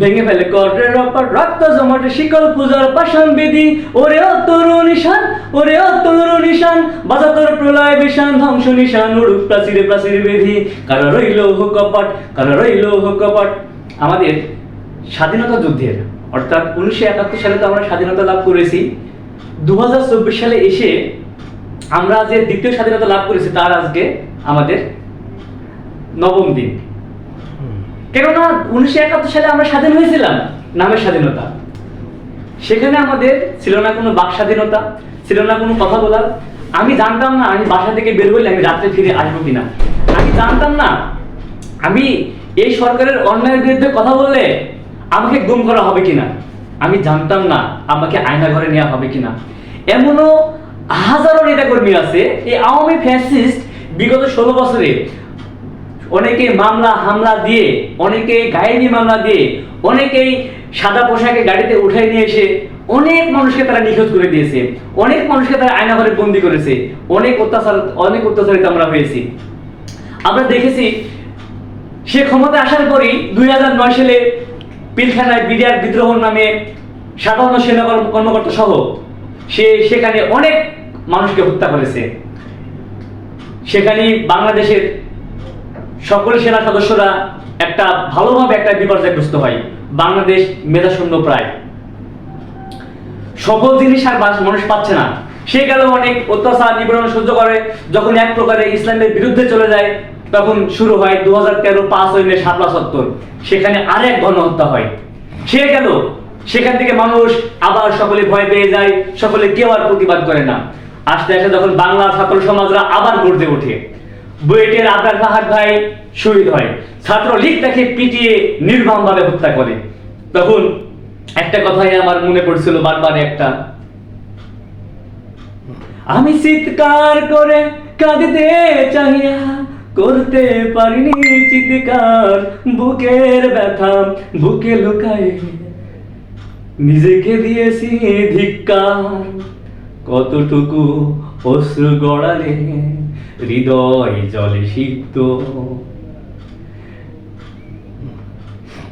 ভেঙে ফেলে রক্ত জমাট, শিকল পূজার বিধি। ওরে নিশান ওরে নিশান বাজা তোর প্রলয় বিশান ধ্বংস নিশান, উড়ুক প্রাচীরে প্রাচীর বিধি। কপাট কপাট। আমাদের স্বাধীনতা যুদ্ধের, অর্থাৎ উনিশশো একাত্তর সালে তো আমরা স্বাধীনতা লাভ করেছি দু হাজার চব্বিশ সালে এসে আমরা যে দ্বিতীয় স্বাধীনতা লাভ করেছি তার আজকে আমাদের নবম দিন। কেননা উনিশশো একাত্তর সালে আমরা স্বাধীন হয়েছিলাম, নামের স্বাধীনতা। সেখানে আমাদের ছিল না কোনো বাক স্বাধীনতা, ছিল না কোনো কথা বলার। আমি জানতাম না আমি বাসা থেকে বের হইলে আমি রাত্রে ফিরে আসব কিনা। আমি জানতাম না আমি এই সরকারের অন্যায়ের বিরুদ্ধে কথা বললে আমাকে গুম করা হবে কিনা। আমি জানতাম না আমাকে আয়না ঘরে নেওয়া হবে কিনা। এমনও হাজারো নেতাকর্মী আছে, এই আওয়ামী ফ্যাসিস্ট বিগত ষোলো বছরে অনেকে মামলা, হামলা দিয়ে, অনেকে গায়েবী মামলা দিয়ে, অনেকেই সাদা পোশাকে গাড়িতে উঠাই নিয়ে এসে অনেক মানুষকে তারা নিখোঁজ করে দিয়েছে, অনেক মানুষকে তারা আয়না ঘরে বন্দি করেছে, অনেক অত্যাচার, অনেক অত্যাচারিত আমরা হয়েছি। আমরা দেখেছি, সে ক্ষমতা আসার পরই দুই হাজার নয় সালে পিলখানায় বিডিআর বিদ্রোহ নামে সাধারণ সেনা কর্মকর্তা সহ সে সেখানে অনেক মানুষকে হত্যা করেছে। সেখানে বাংলাদেশের সকল সেনা সদস্যরা একটা ভালোভাবে একটা বিপর্যয়গ্রস্ত হয়। বাংলাদেশ মেধাশূন্য প্রায়। সকল জিনিস আর মানুষ পাচ্ছে না। সে গেল অনেক অত্যাচার নিপীড়ন সহ্য করে। যখন এক প্রকারে ইসলামের বিরুদ্ধে চলে যায়, তখন শুরু হয় দু হাজার তেরো পাঁচ হইলে সাতলা সত্তর। সেখানে আরেক গণহত্যা হয়। সে গেল। সেখান থেকে মানুষ আবার সকলে ভয় পেয়ে যায়, সকলে কেউ আর প্রতিবাদ করে না। আস্তে আস্তে যখন বাংলা ছাত্র সমাজরা আবার গড়তে ওঠে। বুয়েটের আবরার ফাহাদ ভাই শহীদ হয়। ছাত্র লীগ তাকে পিটিয়ে নির্মমভাবে হত্যা করে। তখন একটা কথাই আমার মনে পড়ছিল বারবার একটা। আমি চিৎকার করে কাঁদিতে চাহিয়া করতে পারিনি চিৎকার। বুকের ব্যথা বুকে লুকায় নিজেকে দিয়েছি ধিক্কার। কতটুকু অশ্রু গড়ালে হৃদয় জলে সিক্ত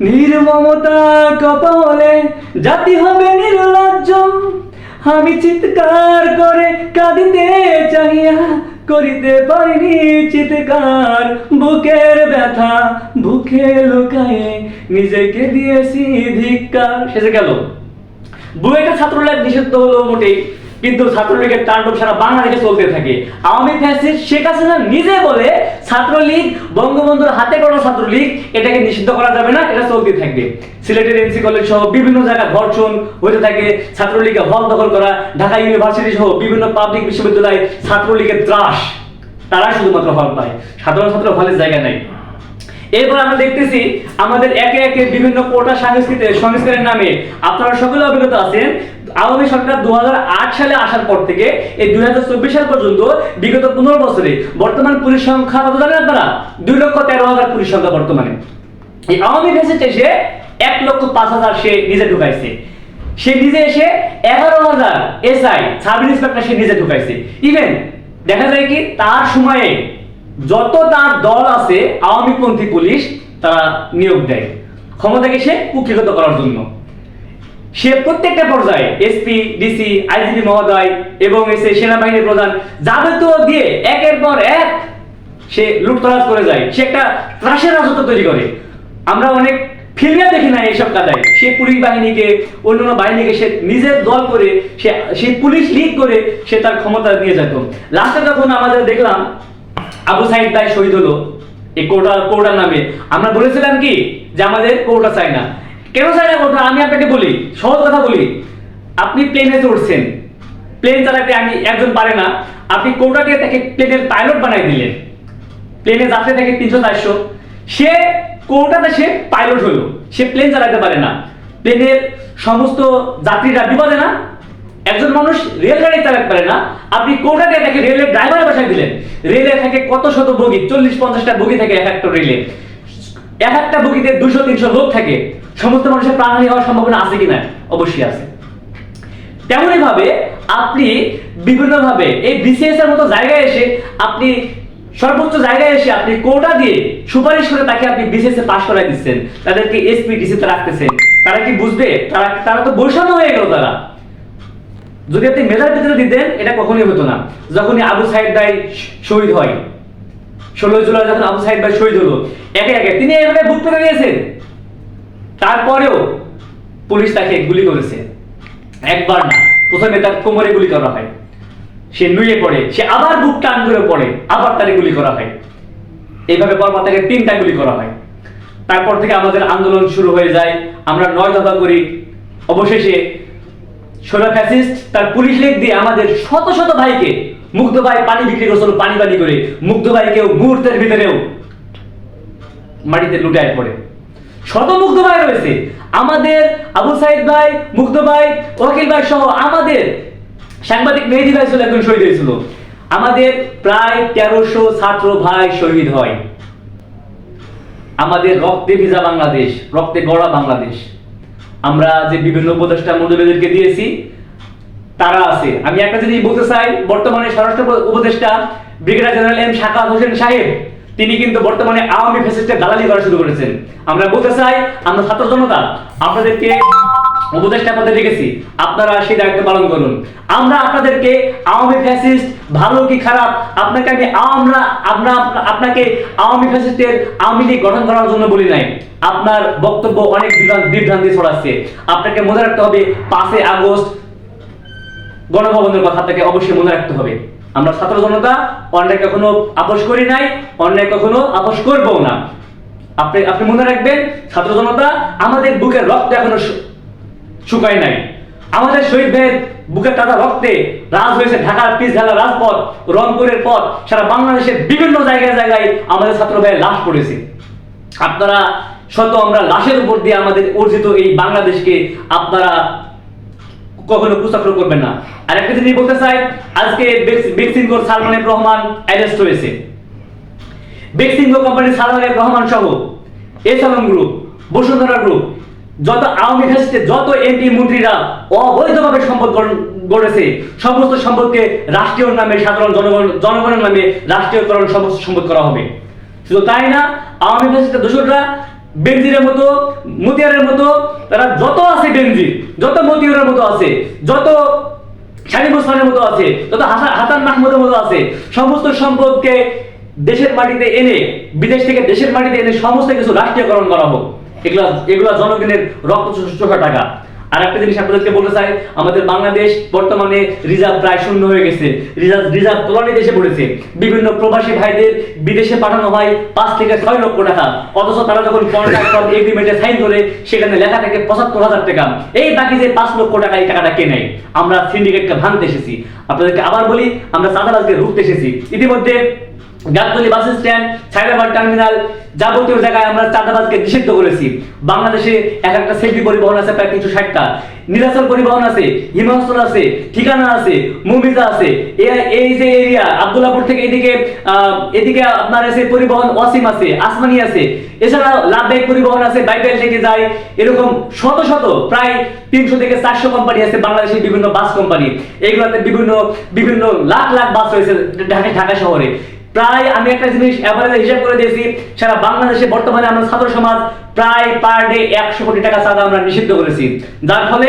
নির্মমতা কপালে জাতি হবে নির্লজ্জ। আমি চিৎকার করে কাঁদিতে চাহিয়া করিতে পারিনি চিৎকার। বুকের ব্যথা বুকে লুকায়ে নিজেকে দিয়েছি ধিক্কার। শেষে গেল। বুয়েটের ছাত্রলীগ নিষিদ্ধ হলো মোটেই। কিন্তু ছাত্রলীগের তাণ্ডব সারা বাংলাদেশে চলতে থাকে। আওয়ামী ফ্যাসিস্ট শেখ হাসিনা নিজে বলে, ছাত্রলীগ, বঙ্গবন্ধুর হাতে গড়া ছাত্রলীগ, এটাকে নিষিদ্ধ করা যাবে না, এটা চলতে থাকবে। সিলেটের এমসি কলেজ সহ বিভিন্ন জায়গায় ধর্ষণ হতে থাকে ছাত্রলীগের হল দখল করা, ঢাকা ইউনিভার্সিটি সহ বিভিন্ন পাবলিক বিশ্ববিদ্যালয়ে ছাত্রলীগের ত্রাস। তারা শুধুমাত্র হল পায়। সাধারণ ছাত্র হলের জায়গা নাই। এরপর আমরা দেখতেছি, আমাদের একে একে বিভিন্ন কোটা সংস্কৃতি সংস্কারের নামে আপনারা সকলে অভিজ্ঞতা আছেন আওয়ামী সরকার দু হাজার আট সালে আসার পর থেকে এই দুই সাল পর্যন্ত বিগত পনেরো বছরে বর্তমান পুলিশ সংখ্যা কত জানেন আপনারা? দুই লক্ষ তেরো হাজার পুলিশ সংখ্যা বর্তমানে। এই আওয়ামী ফেসেছে এসে এক লক্ষ পাঁচ হাজার সে নিজে ঢুকাইছে। সে নিজে এসে এগারো হাজার এসআই সাব ইন্সপেক্টর সে নিজে ঢুকাইছে। ইভেন দেখা যায় কি, তার সময়ে যত তার দল আছে, আওয়ামীপন্থী পুলিশ, তারা নিয়োগ দেয়। ক্ষমতাকে সে কুক্ষিগত করার জন্য। সে প্রত্যেকটা পর্যায়ে এসপি ডিসি আইজিপি মহোদয় এবং এসে সেনাবাহিনীর প্রধান যাবতীয় দিয়ে একের পর এক সে লুটতরাজ করে যায়। সে একটা ত্রাসের রাজত্ব তৈরি করে। আমরা অনেক ফিল্মে দেখি না এইসব কাদায়। সে পুলিশ বাহিনীকে, অন্যান্য বাহিনীকে সে নিজের দল করে, সে সেই পুলিশ লিগ করে সে তার ক্ষমতা নিয়ে যেত। লাস্টে যখন আমাদের দেখলাম, আবু সাইদ ভাই শহীদ হলো, এই কোটা কোটা নামে। আমরা বলেছিলাম কি? যে আমাদের কোটা চাই না। কেন চাই না কোটা আমি আপনাকে বলি, সহজ কথা বলি। আপনি প্লেনে চড়ছেন প্লেন চালাতে আমি একজন পারে না। আপনি কোটা দিয়ে তাকে প্লেনের পাইলট বানাই দিলেন। প্লেনে যাত্রী থাকে তিনশো চারশো। সে কোটাতে সে পাইলট হলো। সে প্লেন চালাতে পারে না। প্লেনের সমস্ত যাত্রীরা বিপদে না। একজন মানুষ রেলগাড়ি চালাতে পারে না। আপনি কোটাতে তাকে রেলের ড্রাইভার বসাই দিলেন। রেলে থাকে কত শত বগি? চল্লিশ পঞ্চাশটা বগি থাকে এক একটা রেলে। এক একটা বগিতে দুশো, তিনশো লোক থাকে। সমস্ত মানুষের প্রাণহানি হওয়ার সম্ভাবনা আছে কিনা? অবশ্যই আছে। তেমনই ভাবে আপনি বিভিন্ন ভাবে এই বিসিএস এর মতো জায়গায় এসে আপনি সর্বোচ্চ জায়গায় এসে আপনি কোটা দিয়ে সুপারিশ করে তাকে আপনি বিসিএস এ পাশ করাই দিচ্ছেন। তাদেরকে এসপি ডিসিতে রাখতেছেন। তারা কি বুঝবে? তারা তারা তো বৈষম্য হয়ে গেল তারা। যদি আপনি মেধার ভিতরে দিতেন, এটা কখনোই হতো না। যখনই আবু সাহেব ভাই শহীদ হয় ষোলো জুলাই যখন আবু সাহেব ভাই শহীদ হলো, একে একে তিনি এভাবে বুক পেতে দিয়েছেন। তারপরেও পুলিশ তাকে গুলি করেছে। একবার না, প্রথমে তার কোমরে গুলি করা হয়। সে নুয়ে পড়ে, সে আবার বুক টান করে পড়ে, আবার তাকে গুলি করা হয়। এইভাবে পরপর তাকে তিনটা গুলি করা হয়। তারপর থেকে আমাদের আন্দোলন শুরু হয়ে যায়, আমরা নয় দফা করি। অবশেষে সোনা ফ্যাসিস্ট তার পুলিশ লেগ দিয়ে আমাদের শত শত ভাইকে, মুগ্ধ ভাই পানি বিক্রি করছিল, পানি পানি করে, মুগ্ধ ভাইকেও মুহূর্তের ভিতরেও মাটিতে লুটায় পড়ে। শত মুগ্ধ ভাই রয়েছে। আমাদের আবু সাইদ ভাই, মুগ্ধ ভাই, ওয়াকিল ভাই সহ আমাদের সাংবাদিক মেহেদি ভাই ছিল একজন শহীদ হয়েছিল। আমাদের প্রায় তেরোশো ছাত্র ভাই শহীদ হয়। আমাদের রক্তে ভিজা বাংলাদেশ, রক্তে গড়া বাংলাদেশ। আমরা যে বিভিন্ন উপদেষ্টা মন্ডলীদেরকে দিয়েছি, তারা আছে। আমি একটা জিনিস বলতে চাই, বর্তমানে স্বরাষ্ট্র উপদেষ্টা brigadier general M Sakhawat Hossain সাহেব তিনি কিন্তু বর্তমানে আওয়ামী ফ্যাসিস্টের দালালি করা শুরু করেছেন। আমরা বলতে চাই, আমরা ছাত্র জনতা, আপনাদেরকে উপদেষ্টা পদে রেখেছি। আপনারা সেই দায়িত্ব পালন করুন। আমরা আপনাদেরকে আওয়ামী ফ্যাসিস্ট ভালো কি খারাপ, আপনাকে আমি আমরা আপনাকে আওয়ামী ফ্যাসিস্টের আওয়ামী লীগ গঠন করার জন্য বলি নাই। আপনার বক্তব্য অনেক বিভ্রান্তি ছড়াচ্ছে। আপনাকে মনে রাখতে হবে, পাঁচই আগস্ট গণভবনের কথা থেকে অবশ্যই মনে রাখতে হবে। আমরা ছাত্র জনতা, অন্যায় কখনো আপোষ করি নাই, অন্যায় কখনো আপোষ করব না। আপনি আপনি মনে রাখবেন, ছাত্র জনতা, আমাদের বুকের রক্ত এখনও শুকায় নাই। আমাদের শহীদ ভাইয়ের বুকের টাকা রক্তে রাজ হয়েছে ঢাকার পিস ঢাকা রাজপথ, রংপুরের পথ, সারা বাংলাদেশের বিভিন্ন জায়গায় জায়গায় আমাদের ছাত্র ভাইয়ের লাশ পড়েছে। আপনারা, শত আমরা লাশের উপর দিয়ে আমাদের অর্জিত এই বাংলাদেশকে আপনারা কখনো কুচাফর করবেন না। আর একটা জিনিস বলতে চাই, আজকে বেক্সিনগোর সালমান রহমান অ্যারেস্ট হয়েছে। বেক্সিনগো কোম্পানির সালমান রহমান সহ। এসালম গ্রুপ বসুন্ধরা গ্রুপ যত আওয়ামী ফ্যাসিস্টের যত এমপি মন্ত্রীরা অবৈধভাবে সম্পদ গড়- গড়েছে, সমস্ত সম্পদকে রাষ্ট্রীয় নামে, সাধারণ জনগণ, জনগণের নামে রাষ্ট্রীয়করণ সমস্ত সম্পদ করা হবে। শুধু তাই না, আওয়ামী ফ্যাসিস্টের দোষররা বেনজিরের মতো, মতিয়ারের মতো, তারা যত আছে বেনজির, যত মতিয়ারের মতো আছে, যত শাহিম ওসমানের মতো আছে যত হাসান মাহমুদের মতো আছে, সমস্ত সম্পদকে দেশের মাটিতে এনে, বিদেশ থেকে দেশের মাটিতে এনে সমস্ত কিছু রাষ্ট্রীয়করণ করা হোক। এগুলা এগুলা জনগণের রক্ত টাকা। আর একটা জিনিস আপনাদেরকে বলতে চাই, আমাদের বাংলাদেশ বর্তমানে রিজার্ভ প্রায় শূন্য হয়ে গেছে। রিজার্ভ রিজার্ভ তোলানি দেশে পড়েছে। বিভিন্ন প্রবাসী ভাইদের বিদেশে পাঠানো হয় পাঁচ থেকে ছয় লক্ষ টাকা। অথচ তারা যখন কন্ট্রাক্ট এগ্রিমেন্টে সাইন করে, সেখানে লেখা থাকে পঁচাত্তর হাজার টাকা। এই বাকি যে পাঁচ লক্ষ টাকা, এই টাকাটা কে নেয়? আমরা সিন্ডিকেটকে ভাঙতে এসেছি। আপনাদেরকে আবার বলি, আমরা চাঁদাবাজকে রুখতে এসেছি। ইতিমধ্যে গাবতলী বাস স্ট্যান্ড সাইবাবার টার্মিনাল যাবতীয় জায়গায় আমরা চাঁদাবাজকে নিষিদ্ধ করেছি। বাংলাদেশে এক একটা সেফটি পরিবহন আছে প্রায় তিনশো ষাটটা। নীলাচল পরিবহন আছে, হিমাচল আছে, ঠিকানা আছে, মুমিজা আছে। এই যে এরিয়া, আব্দুল্লাপুর থেকে এদিকে এদিকে আপনার আছে পরিবহন ওয়াসিম আছে, আসমানি আছে। এছাড়া লাভদায়ক পরিবহন আছে, বাইবেল থেকে যায়। এরকম শত শত, প্রায় তিনশো থেকে চারশো কোম্পানি আছে বাংলাদেশের বিভিন্ন বাস কোম্পানি এগুলোতে বিভিন্ন বিভিন্ন লাখ লাখ বাস রয়েছে ঢাকা ঢাকা শহরে। প্রায় আমি একটা জিনিস অ্যাভারেজ হিসাব করে দিয়েছি, সারা বাংলাদেশে বর্তমানে আমরা ছাত্র সমাজ প্রায় পার ডে একশো কোটি টাকা চাঁদা আমরা নিষিদ্ধ করেছি। যার ফলে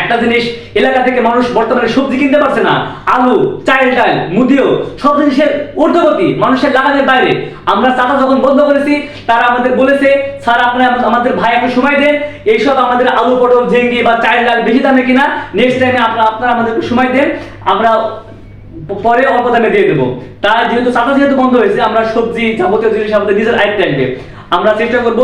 একটা জিনিস, এলাকা থেকে মানুষ বর্তমানে সবজি কিনতে পারছে না। আলু চাল ডাল, মুদিও, সব জিনিসের ঊর্ধ্বগতি মানুষের লাগানের বাইরে। আমরা চাঁদা যখন বন্ধ করেছি, তারা আমাদের বলেছে, স্যার আপনারা আমাদের ভাই একটু সময় দেন, এইসব আমাদের আলু, পটল, ঝিঙ্গি বা চাল ডাল বেশি দামে কিনা নেক্সট টাইমে আপনারা আপনারা আমাদের একটু সময় দেন। আমরা পরে অল্প দামে দিয়ে দেবো। তার যেহেতু চাঁদা যেহেতু বন্ধ হয়েছে, আমরা সবজি যাবতীয় জিনিস আমাদের নিজের আয়ত্তে আনবে। আমরা চেষ্টা করব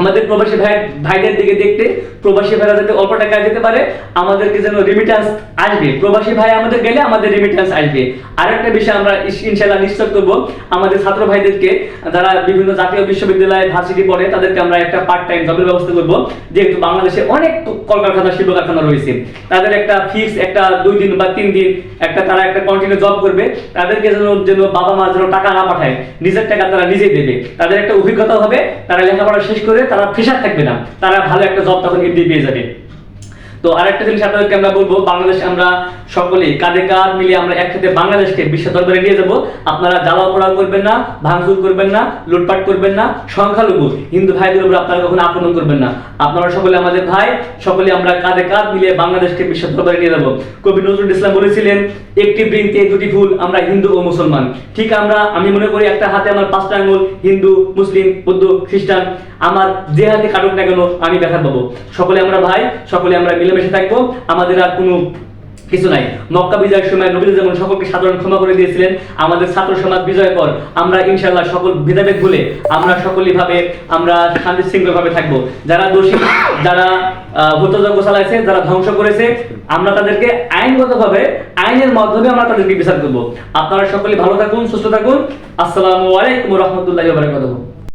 আমাদের প্রবাসী ভাই ভাইদের দিকে দেখতে প্রবাসী ভাইরা যাতে অল্প টাকায় যেতে পারে, আমাদেরকে যেন রেমিটেন্স আসবে। প্রবাসী ভাই আমাদের গেলে আমাদের রেমিটেন্স আসবে। আরেকটা বিষয় আমরা ইনশাল্লাহ নিশ্চিত করব, আমাদের ছাত্র ভাইদেরকে, যারা বিভিন্ন জাতীয় বিশ্ববিদ্যালয় ভার্সিটি পড়ে, তাদেরকে আমরা একটা পার্ট টাইম জবের ব্যবস্থা করব। যেহেতু বাংলাদেশে অনেক কলকারখানা শিল্প কারখানা রয়েছে। তাদের একটা ফিক্স একটা দুই দিন বা তিন দিন একটা তারা একটা কন্টিনিউ জব করবে। তাদেরকে যেন যেন বাবা মা যেন টাকা না পাঠায়, নিজের টাকা তারা নিজেই দেবে। তাদের একটা অভিজ্ঞতা হবে, তারা লেখাপড়া শেষ করে তারা ফ্রেশার থাকবে না। তারা ভালো একটা জব তখন এমনি পেয়ে যাবে। তো আরেকটা জিনিস আপনাদেরকে আমরা বলব, বাংলাদেশ আমরা সকলেই কাঁধে কাঁধ মিলিয়ে আমরা একসাথে বাংলাদেশকে বিশ্ব দরবারে নিয়ে যাব। আপনারা জ্বালা পোড়া করবেন না, ভাঙচুর করবেন না, লুটপাট করবেন না, সংখ্যালঘু, হিন্দু ভাইদের উপর আপনারা কখনো আক্রমণ করবেন না। আপনারা সকলে আমাদের ভাই, সকলে আমরা কাঁধে কাঁধ মিলিয়ে বাংলাদেশকে বিশ্ব দরবারে নিয়ে যাব। কবি নজরুল ইসলাম বলেছিলেন, একটি বৃন্তে দুটি ফুল আমরা হিন্দু ও মুসলমান। ঠিক আমরা, আমি মনে করি একটা হাতে আমার পাঁচটা আঙ্গুল হিন্দু, মুসলিম, বৌদ্ধ, খ্রিস্টান, আমার যে হাতে কাটুক না কেন, আমি ব্যথা পাবো। সকলে আমরা ভাই, সকলে আমরা মিলেমিশে থাকব। আমাদের আর কোনো কিছু নাই। মক্কা বিজয়ের সময় নবী যেমন সকলকে সাধারণ ক্ষমা করে দিয়েছিলেন আমাদের ছাত্র সমাজ বিজয়ের পর আমরা ইনশাল্লাহ সকল ভেদাভেদ ভুলে আমরা সকলেই ভাবে আমরা শান্তি শৃঙ্খল ভাবে থাকব। যারা দোষী যারা আহ, হত্যাযজ্ঞ চালাইছে যারা ধ্বংস করেছে আমরা তাদেরকে আইনগতভাবে আইনের মাধ্যমে আমরা তাদেরকে বিচার করব। আপনারা সকলে ভালো থাকুন সুস্থ থাকুন। আসসালামু আলাইকুম রহমতুল্লাহ বারাকাতুহু।